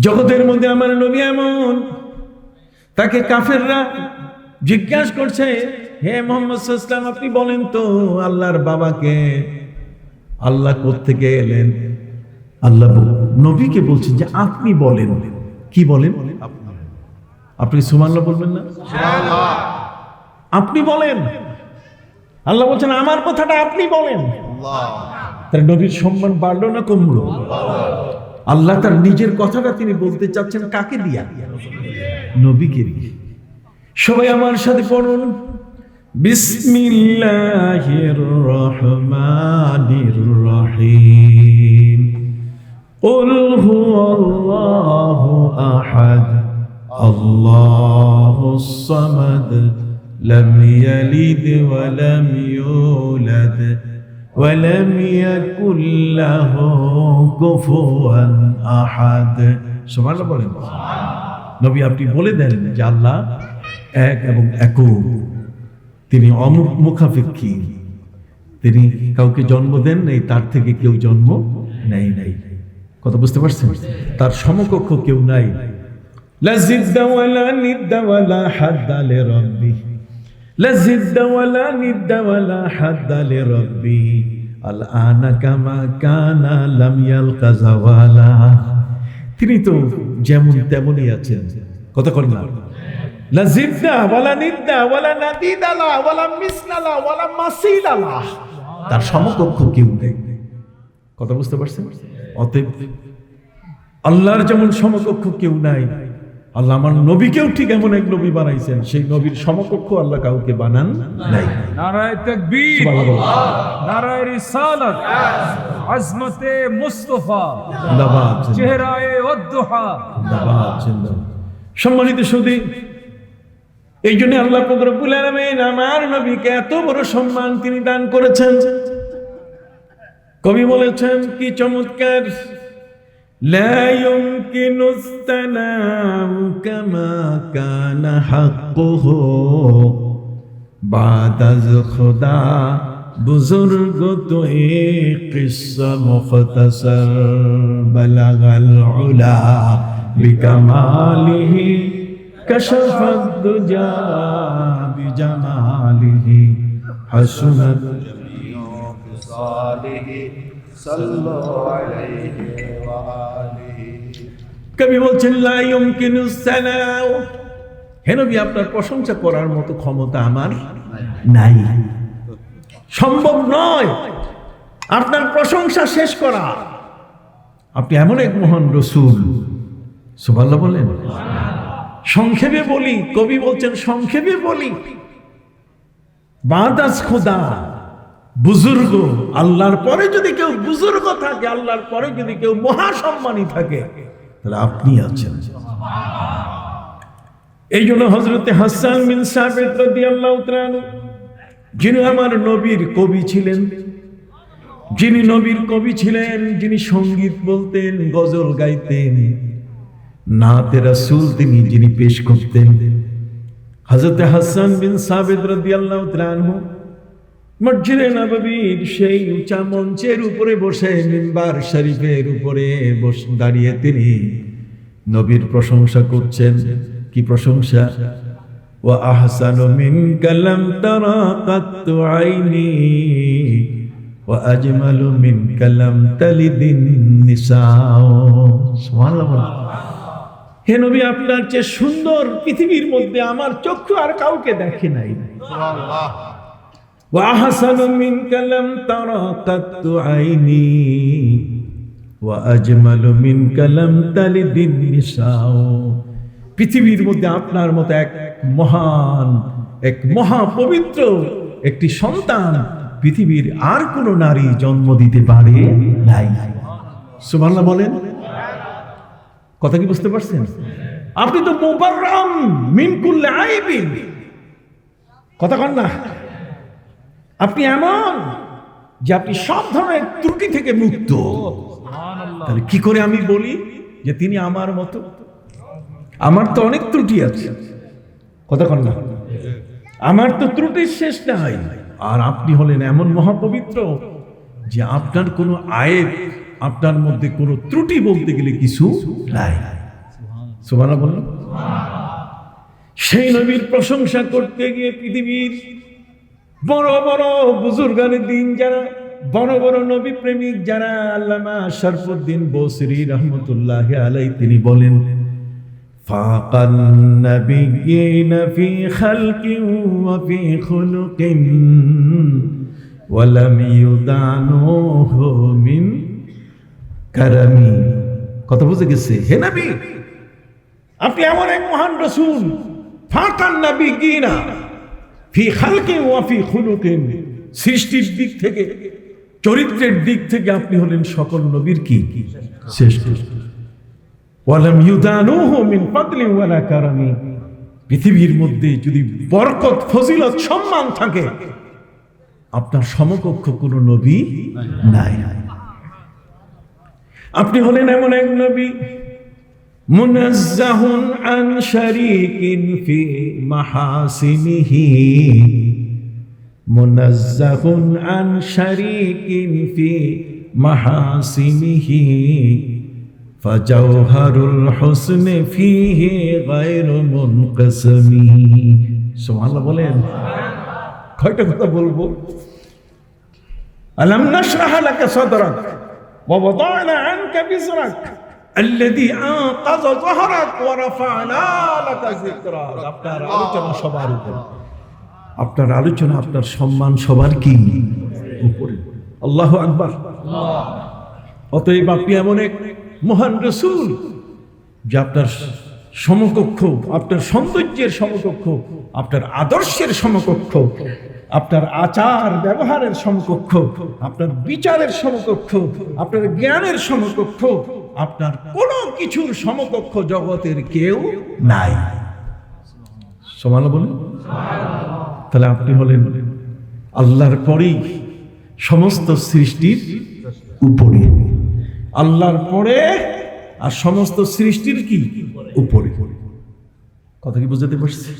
জগতের মধ্যে আমার নবী এমন। তাকে কাফেররা জিজ্ঞাসা করছে হে মোহাম্মদ ইসলাম আপনি বলেন তো আল্লাহর বাবাকে আল্লাহ থেকে এলেন? আল্লাহ নবীকে বলছেন যে আপনি বলেন। কি বলেন? আপনি সুমাল্লাহ বলবেন না? আপনি বলেন। আল্লাহ বলছেন আমার কথাটা আপনি বলেন। তার নবীর সম্মান বাড়লো না কমলো? আল্লাহ তার নিজের কথাটা তিনি বলতে চাচ্ছেন কাকে দিয়া নবীকে দিয়ে সবাই আমার সাথে পড়ুন বিসমিল্লাহির রহমানির রহিম قل هو الله أحد الله الصمد لم يلد ولم يولد ولم يكن له كفوا أحد سبحان الله বলেন নবী আপনি বলে দেন যে আল্লাহ এক এবং একক তিনি অমুখ মুখাপেক্ষী তিনি কাউকে জন্ম দেন নেই তার থেকে কেউ জন্ম নেই নাই কথা বুঝতে পারছেন তার সমকক্ষ কেউ নাই লা জিদ্দা ওয়ালা নিদ্দা ওয়ালা হাদ্দা লিরাব্বি ওয়ালা নিদ্দা ওয়ালা হাদ্দা লিরাব্বি আল আনা কামা কানা লাম ইয়ালকা জাওয়ালা তিনি তো যেমন তেমনই আছেন। কথা কর না। লা জিদ্দা ওয়ালা নিদ্দা ওয়ালা নাদিদালা ওয়ালা মিসলালা ওয়ালা মাসিলালা তার সমকক্ষ কেউ নেই। কথা বুঝতে পারছেন? অতএব আল্লাহর যেমন সমকক্ষ কেউ নাই আল্লাহ আমার নবীকেও ঠিক এমন এক নবী বানাইছেন। সেই নবীর সমকক্ষ আল্লাহ কাউকে বানান নাই। নারায় তকবীর। নারায় রিসালত। আজমতে মুস্তফা। জিন্দাবাদ, চেহারায়ে উদ্দুহা জিন্দাবাদ, জিন্দাবাদ। সম্মানিত সুদী এই জন্য আল্লাহ রব্বুল আলামিন আমার নবীকে এত বড় সম্মান তিনি দান করেছেন। কবি বলেছেন কি চমৎকার لا يمكن الثناء كما كان حقه. بعد از خدا بزرگ تو قصہ مختصر بلغ العلا بکماله كشف الدجى بجماله حسنت কবি বলছেন, লা ইউমকিনু সানাউ। হে নবী, আপনার প্রশংসা করার মতো ক্ষমতা আমার নাই। সম্ভব নয় আপনার প্রশংসা শেষ করা। আপনি এমন এক মহান রসুল। সুবহানাল্লাহ বলেন। সংক্ষেপে বলি, কবি বলছেন, সংক্ষেপে বলি, বাদাস খোদা। বুজুর্গ, আল্লাহর পরে যদি কেউ বুজুর্গ থাকে, আল্লাহর পরে যদি কেউ মহাসম্মানী থাকে, তাহলে আপনি আছেন। এই জন্য হজরতে হাসান সাবেদ রাদিয়াল্লাহু তাআলা, যিনি আমার নবীর কবি ছিলেন, যিনি নবীর কবি ছিলেন, যিনি সংগীত বলতেন, গজল গাইতেন, নাতে রাসূল তিনি যিনি পেশ করতেন। হজরত হাসান বিন সাবেদ রাদিয়াল্লাহু তাআলা মসজিদে নববীর সেই উঁচা মঞ্চের উপরে বসে মিম্বার শরীফের উপরে বস, দাঁড়িয়ে তিনি নবীর প্রশংসা করছেন। কি প্রশংসা? ও আহসানু মিন কালাম তারা কাত্তু আইনি। ও আজমালু মিন কালাম তালিদিন নিসাও। সুবহানাল্লাহ হে নবী, আপনার চেয়ে সুন্দর পৃথিবীর মধ্যে আমার চক্ষু আর কাউকে দেখে নাই। وأحسن منك لم ترى قط عيني وأجمل منك لم تلد النساء পৃথিবীর মধ্যে আপনার মতো এক মহান এক মহা পবিত্র একটি সন্তান পৃথিবীর আর কোনো নারী জন্ম দিতে পারে নাই সুবহানাল্লাহ বলেন কথা কি বুঝতে পারছেন আপনি তো মুবাররাম মিন কুল্লি আইবিন কথা কন না আপনি এমন যে আপনি সব ধরনের ত্রুটি থেকে মুক্ত। তাহলে কি করে আমি বলি যে তিনি আমার মতো? আমার তো অনেক ত্রুটি আছে। কথা কন না। আমার তো ত্রুটির শেষ নাই। আর আপনি হলেন এমন মহাপবিত্র যে আপনার কোনো আয়েব আপনার মধ্যে কোনো ত্রুটি বলতে গেলে কিছু নাই। সুবহানাল্লাহ বলুন। সেই নবীর প্রশংসা করতে গিয়ে পৃথিবীর বড় বড় বুজুর্গান দিন যারা, বড় বড় নবী প্রেমিক যারা, আল্লামা শরফুদ্দিন বসরি রহমতুল্লাহ আলাই তিনি বলেন, ফাকান নবিয়িন ফি খালকিন ওয়া ফি খুলুকিন ওয়ালাম ইউদানুহু মিন কারামি। কথা বুঝে গেছে? হে নবী, আপনি এমন এক মহান রসুল, ফাকান নবিয়িনা ফি খালকে ওয়াফি খুলুকেন। সৃষ্টির দিক থেকে চরিত্রের দিক থেকে আপনি হলেন সকল নবীর কি? কি শ্রেষ্ঠ ওয়ালাম ইউদানুহু মিন ফাদলি ওয়ালা কারামি পৃথিবীর মধ্যে যদি বরকত ফজিলত সম্মান থাকে আপনার সমকক্ষ কোনো নবী নাই। আপনি হলেন এমন এক নবী মুনাজ্জাহুন আন শারীকিন ফি মাহাসিনিহি মুনাজ্জাহুন আন শারীকিন ফি মাহাসিনিহি ফাজাওহারুল হুসনে ফিহি গায়রু মুনকাসমি সুবহানাল্লাহ বলেন কয়টা কথা বলবো ألم نشرح لك صدرك ووضعنا عنك بزرك الذي أنقذ ظهرك ورفعنا لك ذكرك আপনার আলোচনা সবার উপর আপনার আলোচনা আপনার সম্মান সবার কি উপরে আল্লাহ আকবার অতএব আপনি এমন এক মহান রসুল যে আপনার সমকক্ষ আপনার সৌন্দর্যের সমকক্ষ আপনার আদর্শের সমকক্ষ আপনার আচার ব্যবহারের সমকক্ষ আপনার বিচারের সমকক্ষ আপনার জ্ঞানের সমকক্ষ আপনার কোনো কিছুর সমকক্ষ জগতের কেউ নাই। সমান বলেন? তাহলে আপনি হলেন আল্লাহর পরেই সমস্ত সৃষ্টির উপরে। আল্লাহর পরে আর সমস্ত সৃষ্টির কি? উপরে। কথা কি বুঝাতে পারছি?